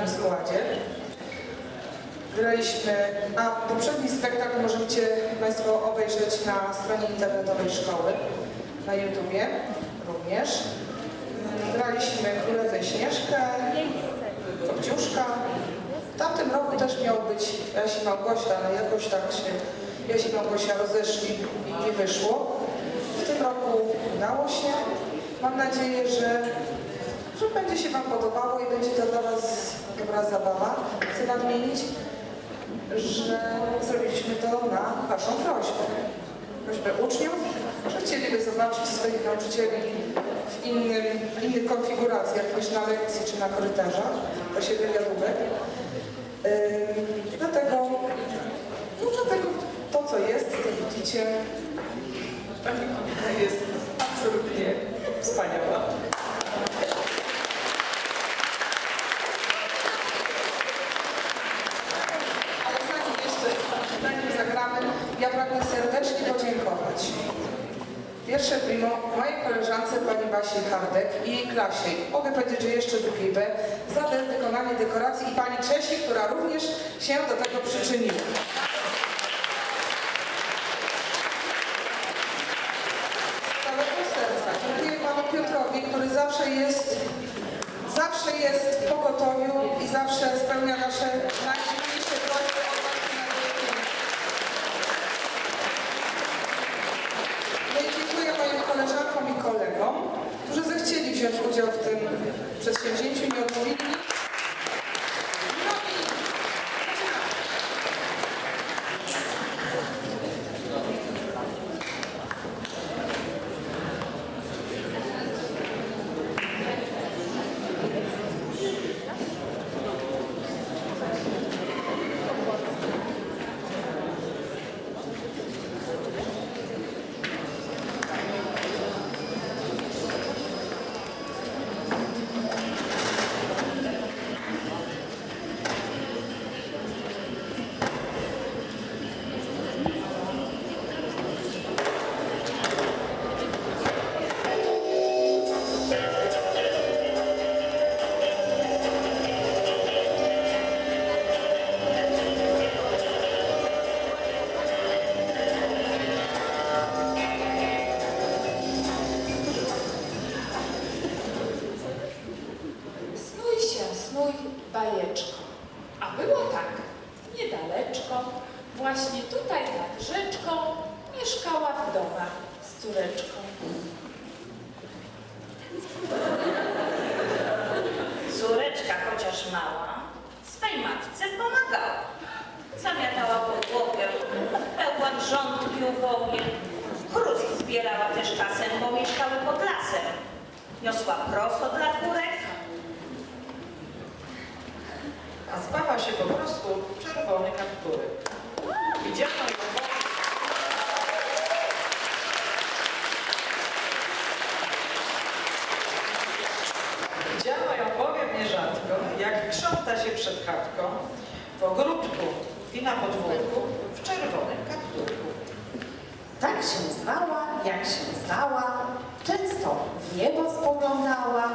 innym składzie. Graliśmy, a poprzedni spektakl możecie Państwo obejrzeć na stronie internetowej szkoły, na YouTubie również. Graliśmy Królewę Śnieżkę, Kopciuszka. W tamtym roku też miał być Jaś i Małgosia, ale jakoś tak się Jaś i Małgosia rozeszli i nie wyszło. W tym roku udało się. Mam nadzieję, że, że będzie się Wam podobało i będzie to dla Was dobra zabawa. Chcę nadmienić, że zrobiliśmy to na Waszą prośbę. Prośbę uczniów, że chcieliby zobaczyć swoich nauczycieli w innym, innych konfiguracjach niż na lekcji czy na korytarzach w czasie wywiadówek. Dlatego, no dlatego to, co jest, to widzicie, jest absolutnie wspaniała. Pierwsze primo mojej koleżance pani Basi Hardek i jej klasie. Mogę powiedzieć, że jeszcze drugiej za wykonanie dekoracji i pani Czesi, która również się do tego przyczyniła. Serca dziękuję panu Piotrowi, który zawsze jest, zawsze jest w pogotowiu i zawsze spełnia nasze najdziwniejsze chociaż mała, swej matce pomagała. Zamiatała podłogę, pełła grządki u głowie. Chrust zbierała też czasem, bo mieszkały pod lasem. Niosła proso dla kurek, a zbawa się po prostu czerwony kapturek. Ją Widziano ją bowiem nierzadko, jak krząta się przed chatką, w ogródku i na podwórku w czerwonym kapturku. Tak się zwała, jak się znała, często w niebo spoglądała,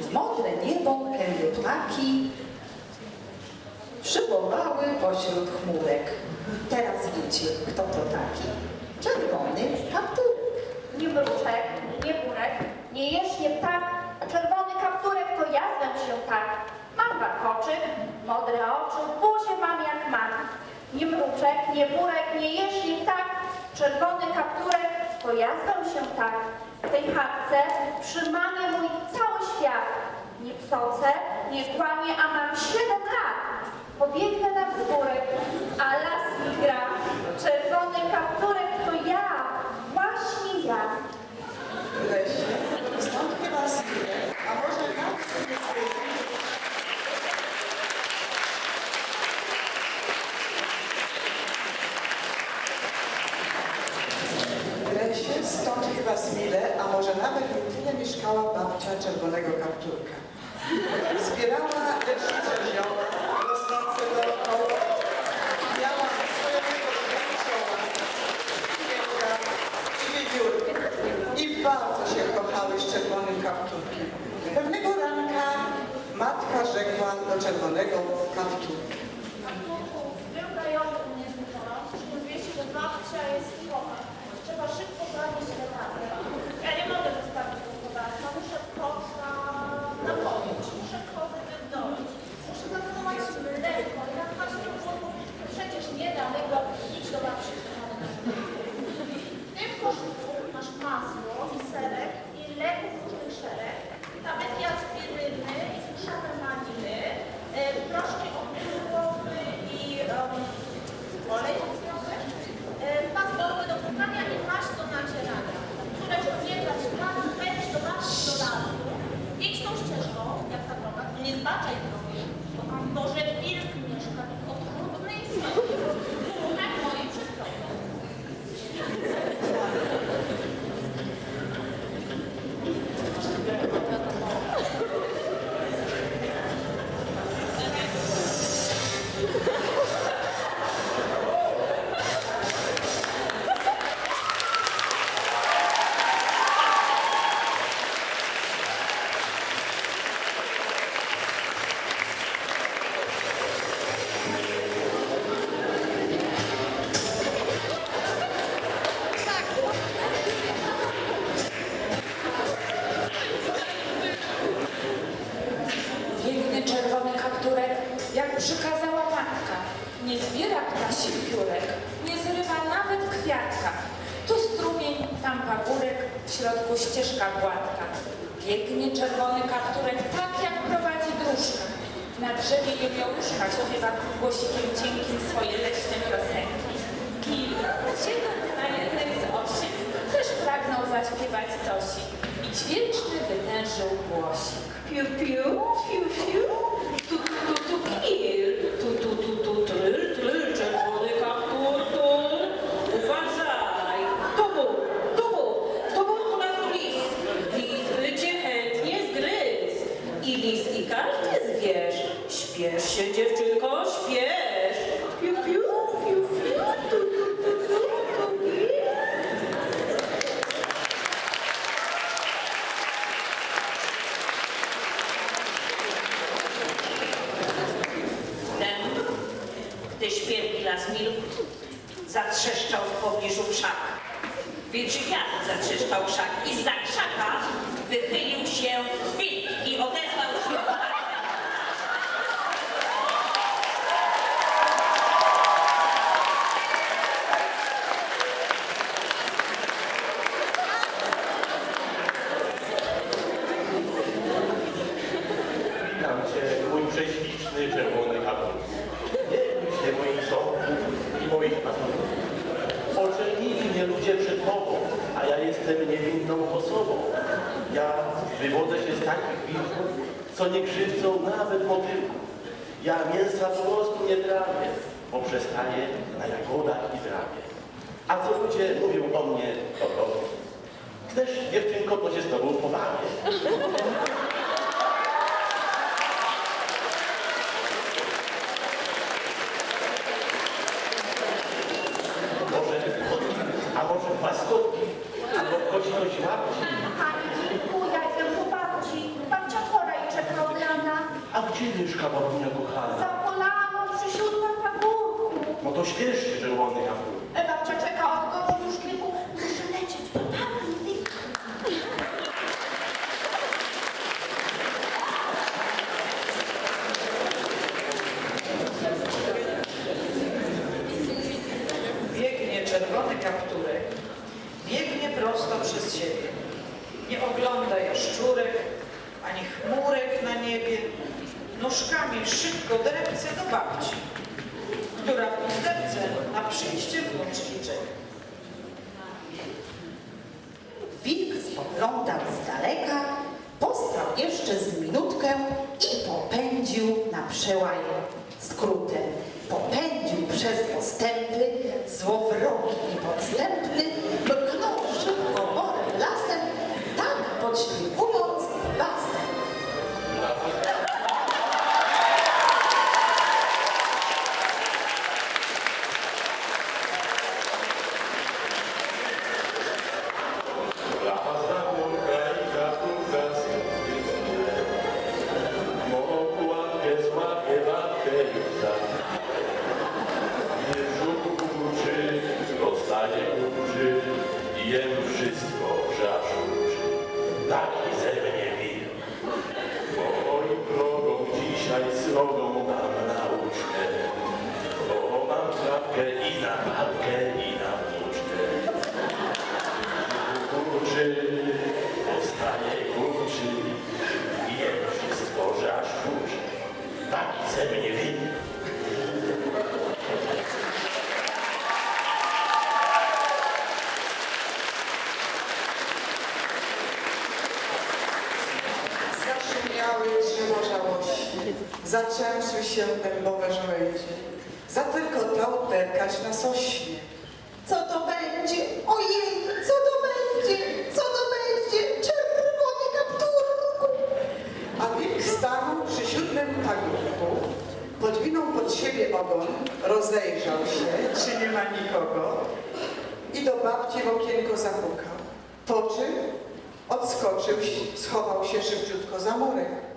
w modre niebo kędy ptaki szybowały pośród chmurek. Teraz wiecie, kto to taki? Czerwony kapturek. Nie mruczek, nie burek, nie jesz, nie ptak, czerwony kapturek to ja zwem się tak. Mam warkoczyk, modre oczy, buzię mam jak mam. Nie mruczek, nie burek, nie jesz, nie ptak, czerwony kapturek ja się tak. W tej chatce przy mamie mój cały świat. Nie psocę, nie kłamie, a mam siedem lat. Pobiegnę na wzgórek, a las mi gra. Czerwony kapturek środku ścieżka gładka. Biegnie czerwony kapturek, tak jak prowadzi dróżka. Na drzewie jewiołuszka śpiewa głosikiem cienkim swoje leśne piosenki. Kij, siedząc na jednej z osi, też pragnął zaśpiewać cosi i dźwięczny wytężył głosik. Piu, piu, piu, piu. Tu, tu, tu, tu, kil. Tu, tu, tu, tu, tryl, tryl, czerwony kaptur, tur. Uważaj. To był, to był, to był u nas lis. Lis by cię chętnie zgryzł. I lis, i każdy zwierz. Śpiesz się, dziewczynko, śpiesz. Piu, piu, piu, piu. Tu, tu, tu, tu, tu, kil. Wtem, gdy świerki las milkł, zatrzeszczał w pobliżu krzak. Wilczy wiatr zatrzeszczał krzak i z za krzaka wychylił się wilk i odezwał się Witam Cię, mój prześliczny czerwony kaptur. Nie bój się moich sądów i moich pasów. Ludzie przed Tobą, a ja jestem niewinną osobą. Ja wywodzę się z takich wilków, co nie krzywdzą nawet motylków. Ja mięsa po prostu nie trawię, bo przestaję na jagodach i trawie. A co ludzie mówią o mnie, to to. Chcesz, dziewczynko, to się z Tobą pobawię. Może, a może paskotki, albo kośność łapci. Pani dziękuję, ja idę do babci. Babcia chora i czeka od rana. A gdzie mieszka babunia kochana? Za polaną przy siódmym pagórku. No to śpiesz się, czerwony kaptur. E, babcia czeka od godzin już kilku. Muszę lecieć do pani. Biegnie czerwony kapturek, biegnie prosto przez siebie. Nie ogląda jaszczurek, ani chmurek na niebie. Nóżkami szybko drepce do babci, która w izdebce na przyjście wnuczki czeka. Wilk spoglądał z daleka, postał jeszcze z minutkę i popędził na przełaj skrótem. Popędził przez postępy, taki ze mnie wil. Bo moim drogą dzisiaj srogą mam nauczkę, bo mam klapkę i na napadkę i na wnuczkę. Kurczy, powstanie kurczy, wiem wszystko, że aż kurczy. Taki ze mnie wil. zaczęły się dębowe tak żołędzie. Za tylko to derkać na sośnie. Co to będzie? Ojej, co to będzie? Co to będzie? Czerwony kapturku! A wilk stanął przy siódmym pagórku, podwinął pod siebie ogon, rozejrzał się, czy nie ma nikogo i do babci w okienko zapukał. Po czym odskoczył, schował się szybciutko za murek.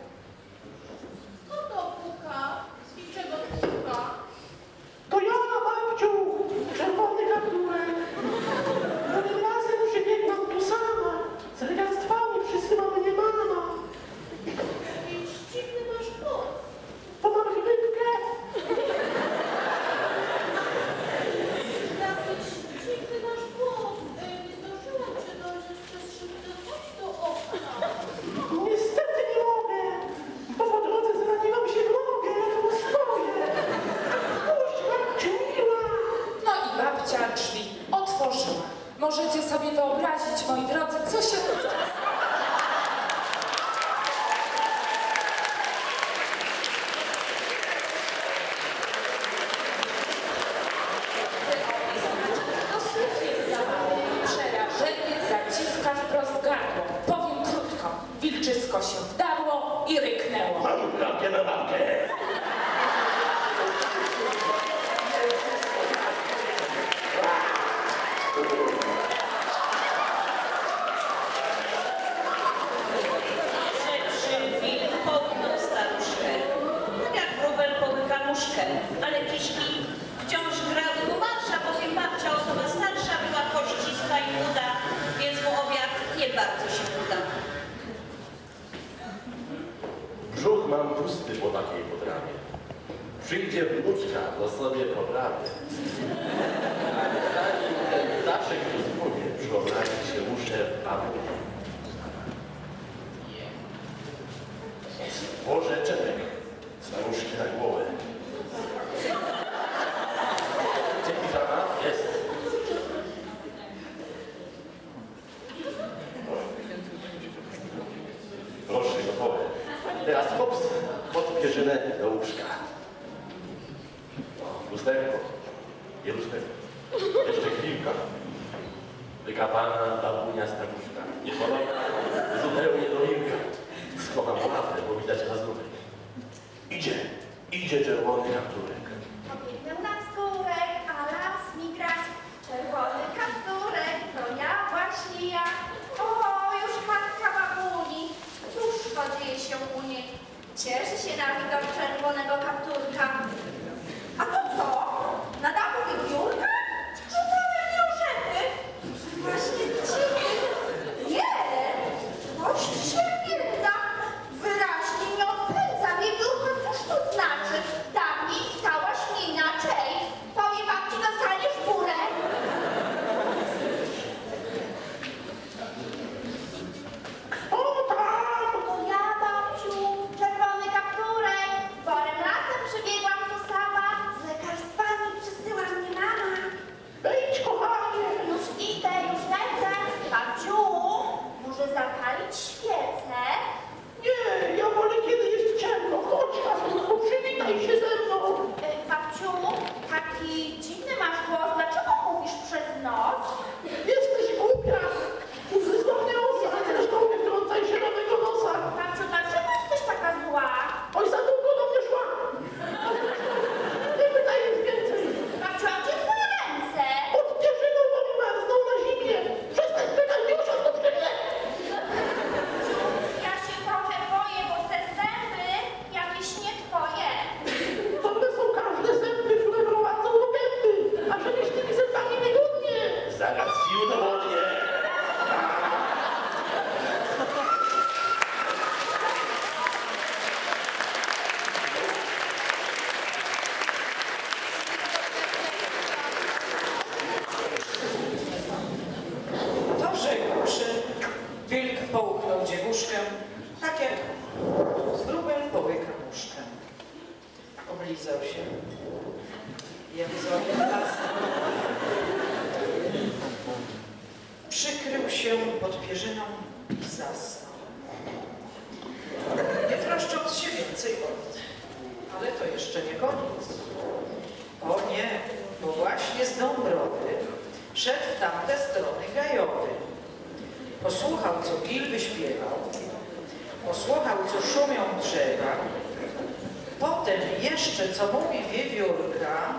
Posłuchał, co Gil wyśpiewał, posłuchał, co szumią drzewa, potem jeszcze, co mówi wiewiórka,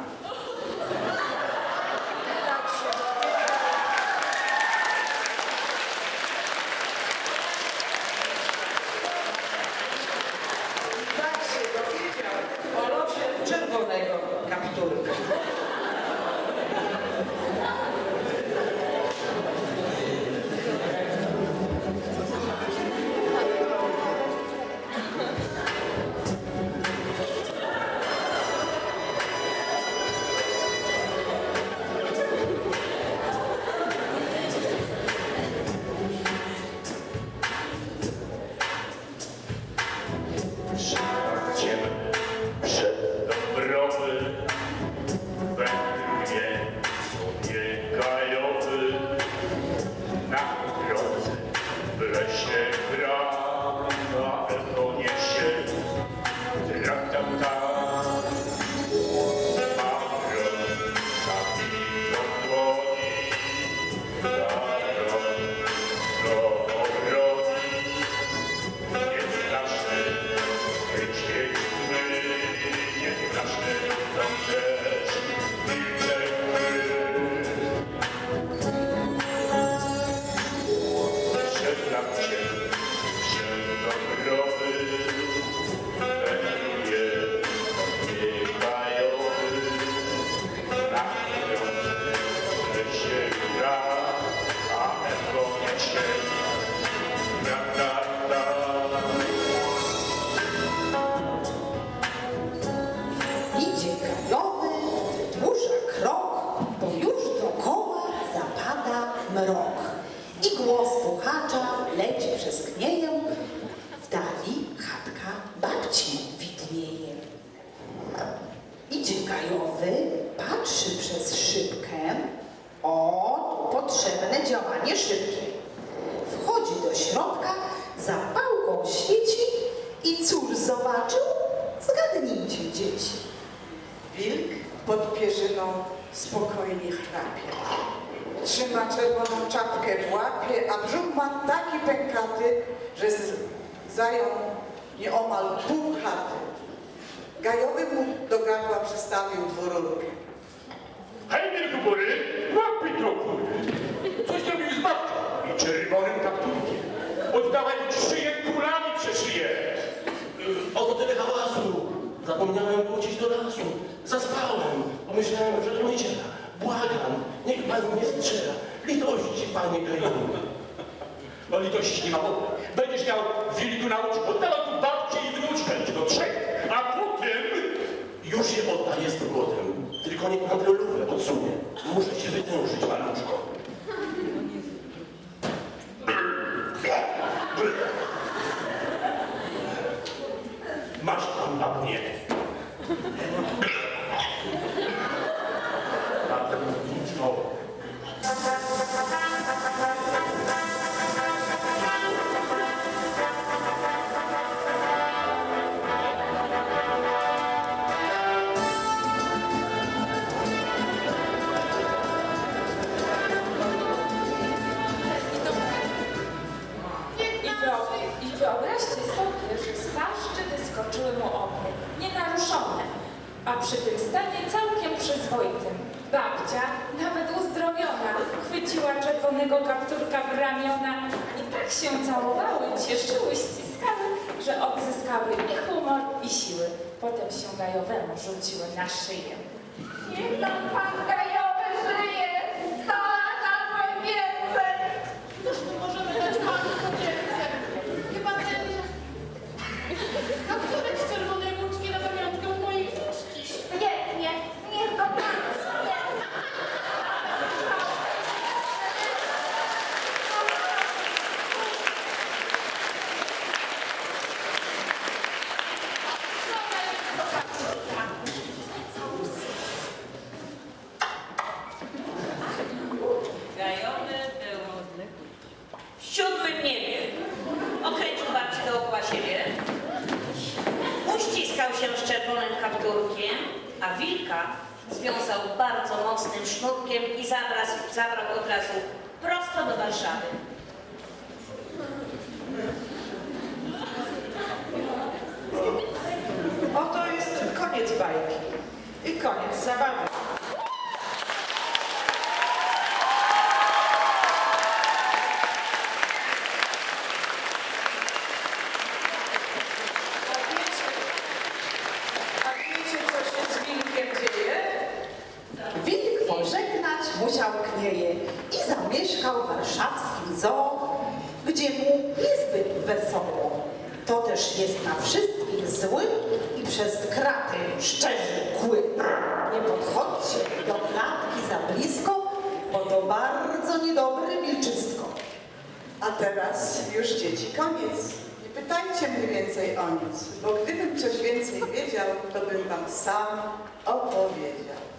patrzy przez szybkę, o, potrzebne działanie szybkie. Wchodzi do środka, zapałką świeci i cóż zobaczył? Zgadnijcie, dzieci. Wilk pod pierzyną spokojnie chrapie. Trzyma czerwoną czapkę w łapie, a brzuch ma taki pękaty, że z- zajął nieomal pół chaty. Gajowy mu do gardła przystawił dwururkę. Hej, Wielkopory, łapy to kury. Coś zrobił z babcią i czerwonym kapturkiem. Oddawaj szyję kulami przez szyję. Y, Oto tyle hałasu. Zapomniałem wrócić do lasu. Zaspałem. Pomyślałem, że to niedziela. Błagam, niech pan nie strzela. Litości, panie Gajowy. No litości nie ma mowy. Będziesz miał wilku nauczyć. Oddawaj tu babcię i wnuczkę, do trzech. A potem... Już je oddaję z powrotem. Tylko niech pan tę lufę odsunie. Muszę się wytężyć, maluszko. Się całowały, cieszyły, ściskały, że odzyskały i humor, i siły. Potem się gajowemu rzuciły na szyję. Niech nam pan gajowy żyje, sto lat albo i więcej. Cóż my możemy dać panu podzielce? Chyba ten kapturek 三万五 A teraz już dzieci koniec. Nie pytajcie mnie więcej o nic, bo gdybym coś więcej wiedział, to bym wam sam opowiedział.